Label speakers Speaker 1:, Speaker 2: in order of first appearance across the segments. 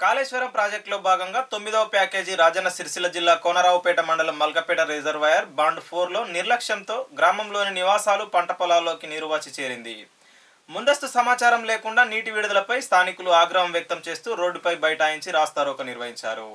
Speaker 1: కాళేశ్వరం ప్రాజెక్టులో భాగంగా తొమ్మిదవ ప్యాకేజీ రాజన్న సిరిసిల్ల జిల్లా కోనరావుపేట మండలం మల్కపేట రిజర్వాయర్ బాండ్ ఫోర్లో నిర్లక్ష్యంతో గ్రామంలోని నివాసాలు పంట పొలాల్లోకి నీరు వచ్చి చేరింది. ముందస్తు సమాచారం లేకుండా నీటి విడుదలపై స్థానికులు ఆగ్రహం వ్యక్తం చేస్తూ రోడ్డుపై బైఠాయించి రాస్తారోక నిర్వహించారు.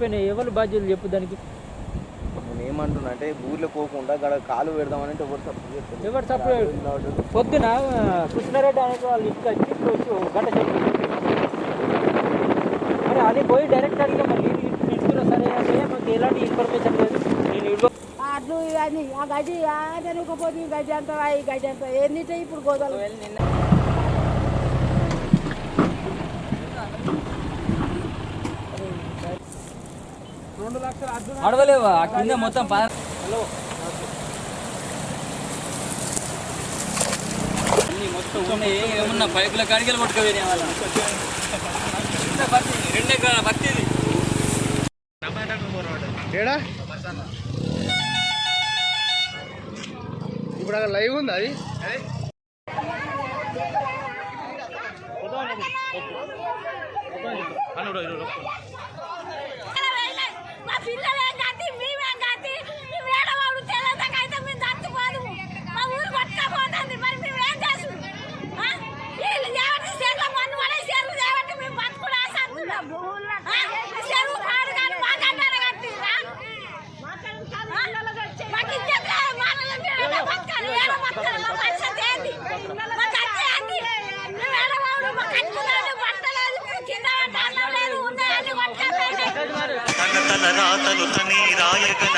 Speaker 2: పోయినాయి ఎవరు బాధ్యులు చెప్పు దానికి?
Speaker 3: నేను ఏమంటున్నా అంటే ఊర్లో పోకుండా గడ కాలు పెడదామని అంటే ఎవరు చేస్తారు?
Speaker 2: ఎవరు తప్పు పొద్దున కృష్ణారెడ్డి అనే వాళ్ళు ఇంటికి వచ్చి గంట చెప్పి మరి అది పోయి డైరెక్ట్ అడిగా మరి నీళ్ళు ఇస్తున్నా సరే అంటే మాకు ఎలాంటి ఇన్ఫర్మేషన్ లేదు. నేను ఇదిగో
Speaker 4: అట్లు ఇవన్నీ ఆ గది జరుగుకపోతే ఈ గది అంత ఈ గది అంత ఎన్నిటే ఇప్పుడు గోదాలు?
Speaker 2: అడవలేవా కింద మొత్తం అన్ని మొత్తం ఉన్నాయి. ఏమన్నా పైపుల కాడికి కొట్టుకోవేనే వాళ్ళ రెండే ఇది.
Speaker 3: ఏడా? ఇప్పుడు అక్కడ లైవ్ ఉంది అది?
Speaker 4: మా పిల్లలేం కాదు మేమేం కాదు. మేము ఏడవాడు తెల్లదాకైతే మేము తట్టుకోదు. మా ఊరు కొట్టుకపోతుంది. మరి మేము ఏం చేసు వీళ్ళు చేపట్టి మన్ను పడే చెర్లు చేపట్టి మేము బతుకుడు చెరువు కాడు కానీ మాకన్నారు కట్టి మాకు ఇచ్చేది మానలు మేము బతకాలి. ఏడ బతకాలి. మా పరిస్థితి మేము ఏడవాడు మాకు కట్టుకోలేదు బట్టలేదు కింద అన్నం లేదు. కొట్టుకోలేదు
Speaker 5: తన తన రాతను తనే రాయగల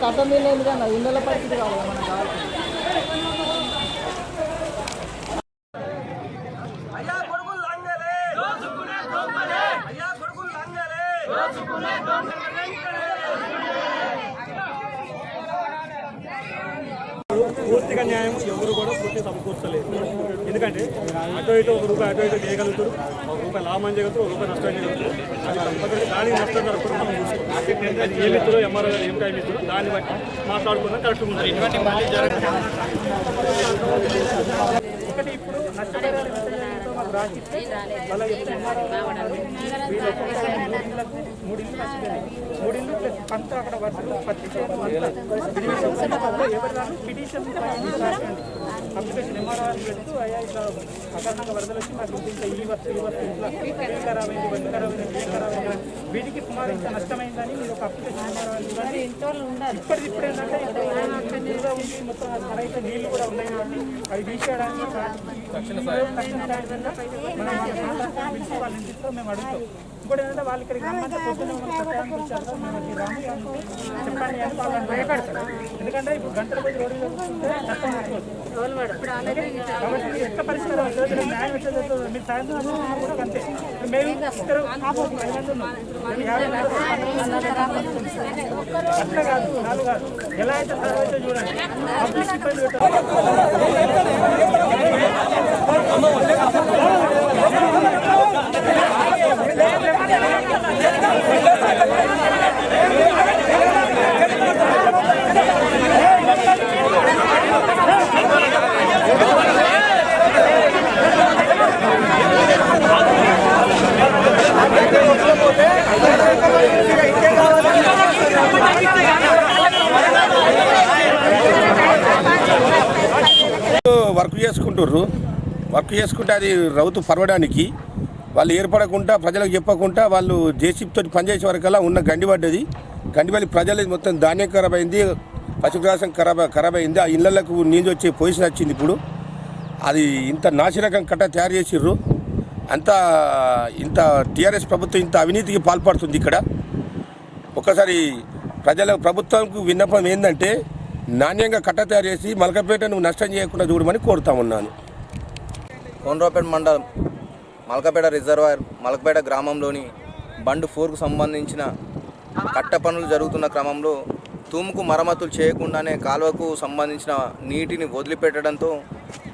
Speaker 2: కథ మీద ఎందుకన్నా ఇందుల పరిస్థితి కావాలి మనకు
Speaker 6: ఆర్థిక న్యాయం ఎవరు కూడా పూర్తి సమకూర్చలేదు. ఎందుకంటే అటు ఇటు ఒక రూపాయి అటు ఇటు చేయగలుగుతారు ఒక రూపాయి లాభం చేయగలుగుతారు ఒక రూపాయి నష్టం చేయగలుగుతారు. దానికి నష్టం జరగకుండా మనం చూసుకోవాలి. అది ఏమి ఇస్తారో ఎంఆర్ఓ ఏం టైం ఇస్తారో దాన్ని బట్టి మాట్లాడుకున్నా కరెక్ట్ ఉంటుంది ఒకటి ఇప్పుడు నష్టపరిహారం ఎంత వాళ్ళ ప్లస్ పంత అక్కడ వరుసలు పత్తి ఎవరు పిటిషన్ అప్లికేషన్ ఎంఆర్ఆర్ పెడుతూ అయ్యా ఇట్లా అకారణంగా వరదలు వచ్చి మాకు ఇంత ఈ వస్తు ఈ వస్తు ఇట్లా ఖరాబ్ అయింది బండి ఖరాబ్ అయింది ఖరాబ్ అయింది వీటికి సుమారు ఇంత నష్టమైందని మీరు ఒక అప్లికేషన్ ఎంఆర్ఓ ఇవ్వండి ఇప్పటిది ఇప్పుడు ఏంటంటే ఇప్పుడు ఉంది మొత్తం అక్కడ అయితే నీళ్ళు కూడా ఉన్నాయి కాబట్టి అవి తీసేయడానికి తక్షణ సాయం. మేము అడుగుతాం ఇంకోటి ఏంటంటే వాళ్ళు ఇక్కడికి రమ్మంటే పొద్దున్న మనకి రాము చెప్పండి అని వాళ్ళని భయపెడతారు. ఎందుకంటే ఇప్పుడు గంటల కొద్ది రోడ్డు కాబట్టి ఎట్లా పరిష్కారం న్యాయం ఎట్లా మీరు సాయంత్రం కూడా అంతే. మేము ఇద్దరు అట్లా కాదు నాలుగు కాదు. ఎలా అయితే చూడండి. పబ్లిక్ ఇబ్బంది పెట్టారు.
Speaker 7: వర్క్ చేసుకుంటుర్రు. వర్క్ చేసుకుంటే అది రౌతు పరవడానికి వాళ్ళు ఏర్పడకుండా ప్రజలకు చెప్పకుండా వాళ్ళు జేసీబీతో పనిచేసే వరకల్లా ఉన్న గండిపడ్డది పడ్డది ప్రజలు మొత్తం ధాన్యం ఖరాబ్ అయింది పశుగ్రాసం ఖరాబ్ ఖరాబ్ అయింది ఆ ఇళ్ళకు నీళ్ళు వచ్చే పొజిషన్ వచ్చింది ఇప్పుడు. అది ఇంత నాశనకం కట్ట తయారు చేసిర్రు. అంతా ఇంత టీఆర్ఎస్ ప్రభుత్వం ఇంత అవినీతికి పాల్పడుతుంది ఇక్కడ. ఒకసారి ప్రజల ప్రభుత్వంకు విన్నపం ఏంటంటే నాణ్యంగా కట్ట తయారు చేసి మలకపేటను నష్టం చేయకుండా చూడమని కోరుతా ఉన్నాను.
Speaker 3: కోనరావుపేట మండలం మలకపేట రిజర్వాయర్ మలకపేట గ్రామంలోని బండ్ ఫోర్కు సంబంధించిన కట్ట పనులు జరుగుతున్న క్రమంలో తూముకు మరమ్మతులు చేయకుండానే కాలువకు సంబంధించిన నీటిని వదిలిపెట్టడంతో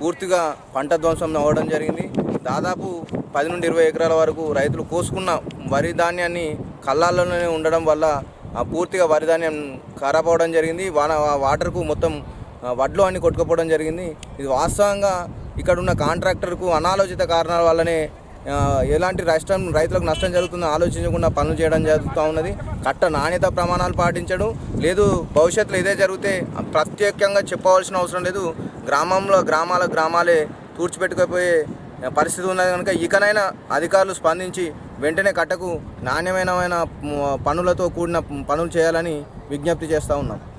Speaker 3: పూర్తిగా పంట ధ్వంసం అవ్వడం జరిగింది. దాదాపు పది నుండి ఇరవై ఎకరాల వరకు రైతులు కోసుకున్న వరి ధాన్యాన్ని కళ్ళాల్లోనే ఉండడం వల్ల పూర్తిగా వరి ధాన్యం ఖరాబ్ అవ్వడం జరిగింది. వాన వాటర్కు మొత్తం వడ్లు అన్ని కొట్టుకుపోవడం జరిగింది. ఇది వాస్తవంగా ఇక్కడ ఉన్న కాంట్రాక్టర్కు అనాలోచిత కారణాల వల్లనే ఎలాంటి రాష్ట్రం రైతులకు నష్టం జరుగుతుందో ఆలోచించకుండా పనులు చేయడం జరుగుతూ ఉన్నది. కట్ట నాణ్యత ప్రమాణాలు పాటించడం. లేదు భవిష్యత్తులో ఇదే జరిగితే ప్రత్యేకంగా చెప్పవలసిన అవసరం లేదు. గ్రామంలో గ్రామాల గ్రామాలే పూడ్చిపెట్టుకుపోయే పరిస్థితి ఉన్నది కనుక ఇకనైనా అధికారులు స్పందించి వెంటనే కట్టకు నాణ్యమైన పనులతో కూడిన పనులు చేయాలని విజ్ఞప్తి చేస్తూ ఉన్నాం.